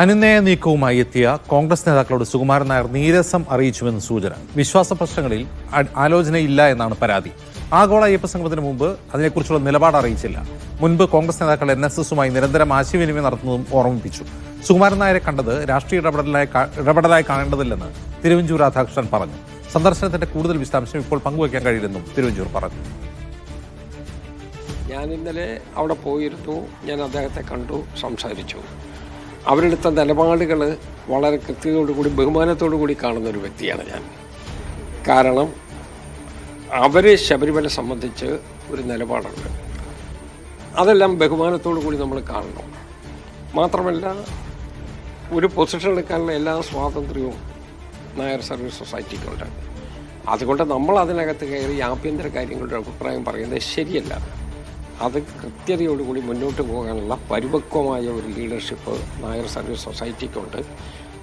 അനുനയ നീക്കവുമായി എത്തിയ കോൺഗ്രസ് നേതാക്കളോട് സുകുമാരൻ നായർ നീരസം അറിയിച്ചുവെന്ന് സൂചന. വിശ്വാസ പ്രശ്നങ്ങളിൽ ആലോചനയില്ല എന്നാണ് പരാതി. ആഗോള അയ്യപ്പ സംഗമത്തിന് മുമ്പ് അതിനെക്കുറിച്ചുള്ള നിലപാട് അറിയിച്ചില്ല. മുൻപ് കോൺഗ്രസ് നേതാക്കൾ എൻ എസ് എസുമായി നിരന്തരം ആശയവിനിമയം നടത്തുന്നതും ഓർമ്മിപ്പിച്ചു. സുകുമാരൻ നായരെ കണ്ടത് രാഷ്ട്രീയ ഇടപെടലായി ഇടപെടലായി കാണേണ്ടതില്ലെന്ന് തിരുവഞ്ചൂർ രാധാകൃഷ്ണൻ പറഞ്ഞു. സന്ദർശനത്തിന്റെ കൂടുതൽ വിശദാംശം ഇപ്പോൾ പങ്കുവയ്ക്കാൻ കഴിയില്ലെന്നും തിരുവഞ്ചൂർ പറഞ്ഞു. ഞാൻ ഇന്നലെ അവിടെ പോയിരുന്നു. ഞാൻ അദ്ദേഹത്തെ കണ്ടു സംസാരിച്ചു. അവരെടുത്ത നിലപാടുകൾ വളരെ കൃത്യതയോടുകൂടി ബഹുമാനത്തോടു കൂടി കാണുന്ന ഒരു വ്യക്തിയാണ് ഞാൻ. കാരണം അവർ ശബരിമല സംബന്ധിച്ച് ഒരു നിലപാടുണ്ട്. അതെല്ലാം ബഹുമാനത്തോടു കൂടി നമ്മൾ കാണണം. മാത്രമല്ല ഒരു പൊസിഷൻ എടുക്കാനുള്ള എല്ലാ സ്വാതന്ത്ര്യവും നായർ സർവീസ് സൊസൈറ്റിക്കുണ്ട്. അതുകൊണ്ട് നമ്മൾ അതിനകത്ത് കയറി ആഭ്യന്തര കാര്യങ്ങളുടെ അഭിപ്രായം പറയുന്നത് ശരിയല്ല. അത് കൃത്യതയോടുകൂടി മുന്നോട്ട് പോകാനുള്ള പരിപക്വമായ ഒരു ലീഡർഷിപ്പ് നായർ സർവീസ് സൊസൈറ്റിക്കുണ്ട്.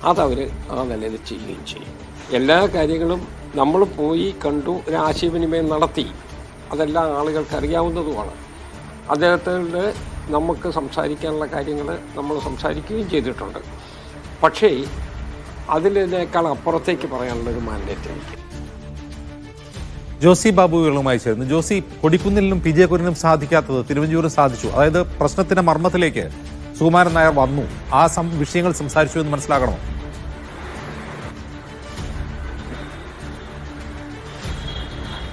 അതവർ ആ നിലയിൽ ചെയ്യുകയും ചെയ്യും. എല്ലാ കാര്യങ്ങളും നമ്മൾ പോയി കണ്ടു ഒരു ആശയവിനിമയം നടത്തി. അതെല്ലാം ആളുകൾക്ക് അറിയാവുന്നതുമാണ്. അദ്ദേഹത്തിന്റെ നമുക്ക് സംസാരിക്കാനുള്ള കാര്യങ്ങൾ നമ്മൾ സംസാരിക്കുകയും ചെയ്തിട്ടുണ്ട്. പക്ഷേ അതിനേക്കാൾ അപ്പുറത്തേക്ക് പറയാനുള്ളൊരു മാൻഡേറ്റ് എനിക്ക്. ജോസി ബാബുകളുമായി ചേർന്ന് ജോസി കൊടിക്കുന്നിലും പി ജെ കുര്യനും സാധിക്കാത്തത് തിരുവഞ്ചൂരും സാധിച്ചു. അതായത് പ്രശ്നത്തിന്റെ മർമ്മത്തിലേക്ക് സുകുമാരൻ നായർ വന്നു. ആ വിഷയങ്ങൾ സംസാരിച്ചു എന്ന് മനസ്സിലാക്കണോ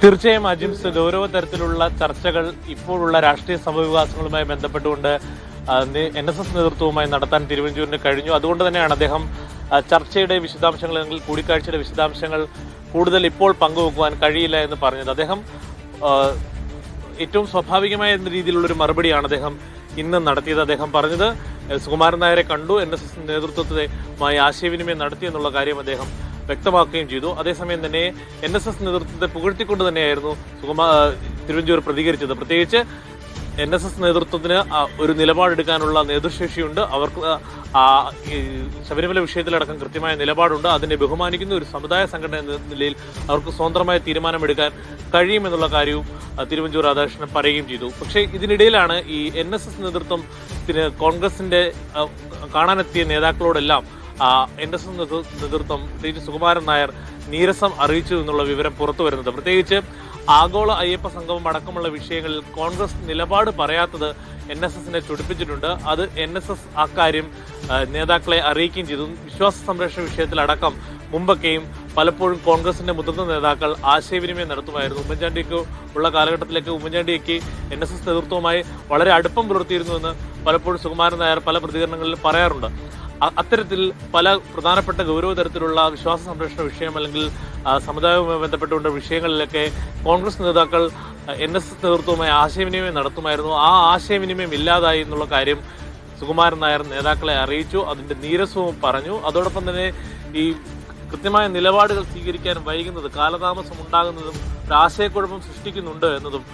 തീർച്ചയായും അജിംസ് ഗൗരവ തരത്തിലുള്ള ചർച്ചകൾ ഇപ്പോഴുള്ള രാഷ്ട്രീയ സംഭവവികാസങ്ങളുമായി ബന്ധപ്പെട്ടുകൊണ്ട് എൻ എസ് എസ് നേതൃത്വവുമായി നടത്താൻ തിരുവഞ്ചൂരിന് കഴിഞ്ഞു. അതുകൊണ്ട് തന്നെയാണ് അദ്ദേഹം ചർച്ചയുടെ വിശദാംശങ്ങൾ അല്ലെങ്കിൽ കൂടിക്കാഴ്ചയുടെ വിശദാംശങ്ങൾ കൂടുതൽ ഇപ്പോൾ പങ്കുവെക്കുവാൻ കഴിയില്ല എന്ന് പറഞ്ഞത്. അദ്ദേഹം ഏറ്റവും സ്വാഭാവികമായ രീതിയിലുള്ളൊരു മറുപടിയാണ് അദ്ദേഹം ഇന്ന് നടത്തിയത്. അദ്ദേഹം പറഞ്ഞത് സുകുമാരൻ നായരെ കണ്ടു എൻ എസ് എസ് നേതൃത്വത്തിലുമായി ആശയവിനിമയം നടത്തി എന്നുള്ള കാര്യം അദ്ദേഹം വ്യക്തമാക്കുകയും ചെയ്തു. അതേസമയം തന്നെ എൻ എസ് എസ് നേതൃത്വത്തെ പുകഴ്ത്തിക്കൊണ്ട് തന്നെയായിരുന്നു സുകുമാ തിരുവഞ്ചൂർ പ്രതികരിച്ചത്. പ്രത്യേകിച്ച് എൻ എസ് എസ് നേതൃത്വത്തിന് ഒരു നിലപാടെടുക്കാനുള്ള നേതൃശേഷിയുണ്ട്. അവർക്ക് ശബരിമല വിഷയത്തിലടക്കം കൃത്യമായ നിലപാടുണ്ട്. അതിനെ ബഹുമാനിക്കുന്ന ഒരു സമുദായ സംഘടന എന്ന നിലയിൽ അവർക്ക് സ്വതന്ത്രമായ തീരുമാനമെടുക്കാൻ കഴിയുമെന്നുള്ള കാര്യവും തിരുവഞ്ചൂർ രാധാകൃഷ്ണൻ പറയുകയും ചെയ്തു. പക്ഷേ ഇതിനിടയിലാണ് ഈ എൻ എസ് എസ് നേതൃത്വത്തിന് കോൺഗ്രസിന്റെ ആ, കാണാനെത്തിയ നേതാക്കളോടെല്ലാം എൻ എസ് എസ് നേതൃത്വം ശ്രീ സുകുമാരൻ നായർ നീരസം അറിയിച്ചു എന്നുള്ള വിവരം പുറത്തു വരുന്നത് പ്രത്യേകിച്ച് ആഗോള അയ്യപ്പ സംഗമം അടക്കമുള്ള വിഷയങ്ങളിൽ കോൺഗ്രസ് നിലപാട് പറയാത്തത് എൻ എസ് എസിനെ ചൊടിപ്പിച്ചിട്ടുണ്ട്. അത് എൻ എസ് എസ് അക്കാര്യം നേതാക്കളെ അറിയിക്കുകയും ചെയ്തു. വിശ്വാസ സംരക്ഷണ വിഷയത്തിലടക്കം മുമ്പൊക്കെയും പലപ്പോഴും കോൺഗ്രസിന്റെ മുതിർന്ന നേതാക്കൾ ആശയവിനിമയം നടത്തുമായിരുന്നു. ഉമ്മൻചാണ്ടിക്ക് ഉള്ള കാലഘട്ടത്തിലേക്ക് ഉമ്മൻചാണ്ടിക്ക് എൻ എസ് എസ് നേതൃത്വവുമായി വളരെ അടുപ്പം പുലർത്തിയിരുന്നുവെന്ന് പലപ്പോഴും സുകുമാരൻ നായർ പല പ്രതികരണങ്ങളിൽ പറയാറുണ്ട്. അത്തരത്തിൽ പല പ്രധാനപ്പെട്ട ഗൗരവ തരത്തിലുള്ള വിശ്വാസ സംരക്ഷണ വിഷയം അല്ലെങ്കിൽ സമുദായവുമായി ബന്ധപ്പെട്ടുകൊണ്ട് വിഷയങ്ങളിലൊക്കെ കോൺഗ്രസ് നേതാക്കൾ എൻ എസ് എസ് നേതൃത്വവുമായി ആശയവിനിമയം നടത്തുമായിരുന്നു. ആ ആശയവിനിമയം ഇല്ലാതായി എന്നുള്ള കാര്യം സുകുമാരൻ നായർ നേതാക്കളെ അറിയിച്ചു അതിന്റെ നീരസവും പറഞ്ഞു. അതോടൊപ്പം തന്നെ ഈ കൃത്യമായ നിലപാടുകൾ സ്വീകരിക്കാൻ വൈകുന്നത് കാലതാമസം ഉണ്ടാകുന്നതും ഒരു ആശയക്കുഴപ്പം സൃഷ്ടിക്കുന്നുണ്ട് എന്നതും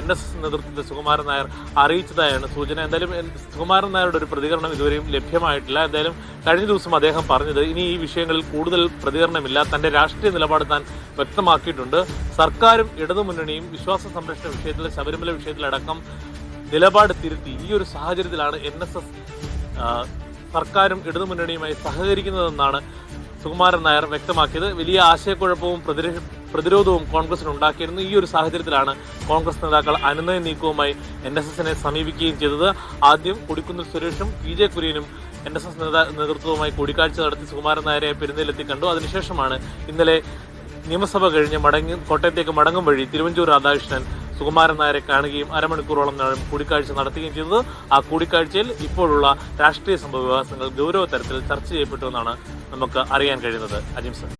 എൻ എസ് എസ് നേതൃത്വത്തിൽ സുകുമാരൻ നായർ അറിയിച്ചതായാണ് സൂചന. എന്തായാലും സുകുമാരൻ നായരുടെ ഒരു പ്രതികരണം ഇതുവരെയും ലഭ്യമായിട്ടില്ല. എന്തായാലും കഴിഞ്ഞ ദിവസം അദ്ദേഹം പറഞ്ഞത് ഇനി ഈ വിഷയങ്ങളിൽ കൂടുതൽ പ്രതികരണമില്ല. തന്റെ രാഷ്ട്രീയ നിലപാട് താൻ വ്യക്തമാക്കിയിട്ടുണ്ട്. സർക്കാരും ഇടതുമുന്നണിയും വിശ്വാസ സംരക്ഷണ വിഷയത്തിൽ ശബരിമല വിഷയത്തിലടക്കം നിലപാട് തിരുത്തി ഈ ഒരു സാഹചര്യത്തിലാണ് എൻ എസ് എസ് സർക്കാരും ഇടതുമുന്നണിയുമായി സഹകരിക്കുന്നതെന്നാണ് സുകുമാരൻ നായർ വ്യക്തമാക്കിയത്. വലിയ ആശയക്കുഴപ്പവും പ്രതിര- പ്രതിരോധവും കോൺഗ്രസിന് ഉണ്ടാക്കിയിരുന്നു. ഈ ഒരു സാഹചര്യത്തിലാണ് കോൺഗ്രസ് നേതാക്കൾ അനുനയ നീക്കവുമായി എൻ എസ് എസിനെ സമീപിക്കുകയും ചെയ്തത്. ആദ്യം കൊടിക്കുന്നിൽ സുരേഷും പി ജെ കുര്യനും എൻ എസ് എസ് നേതൃത്വവുമായി കൂടിക്കാഴ്ച നടത്തി സുകുമാരൻ നായരെ പെരുന്നയിലെത്തി കണ്ടു. അതിനുശേഷമാണ് ഇന്നലെ നിയമസഭ കഴിഞ്ഞ് മടങ്ങി കോട്ടയത്തേക്ക് മടങ്ങും വഴി തിരുവഞ്ചൂർ രാധാകൃഷ്ണൻ സുകുമാരൻ നായരെ കാണുകയും അരമണിക്കൂറോളം കൂടിക്കാഴ്ച നടത്തുകയും ചെയ്തത്. ആ കൂടിക്കാഴ്ചയിൽ ഇപ്പോഴുള്ള രാഷ്ട്രീയ സംഭവ വികാസങ്ങൾ ഗൗരവ തരത്തിൽ ചർച്ച ചെയ്യപ്പെട്ടു എന്നാണ് നമുക്ക് അറിയാൻ കഴിയുന്നത്. അജിംസൺ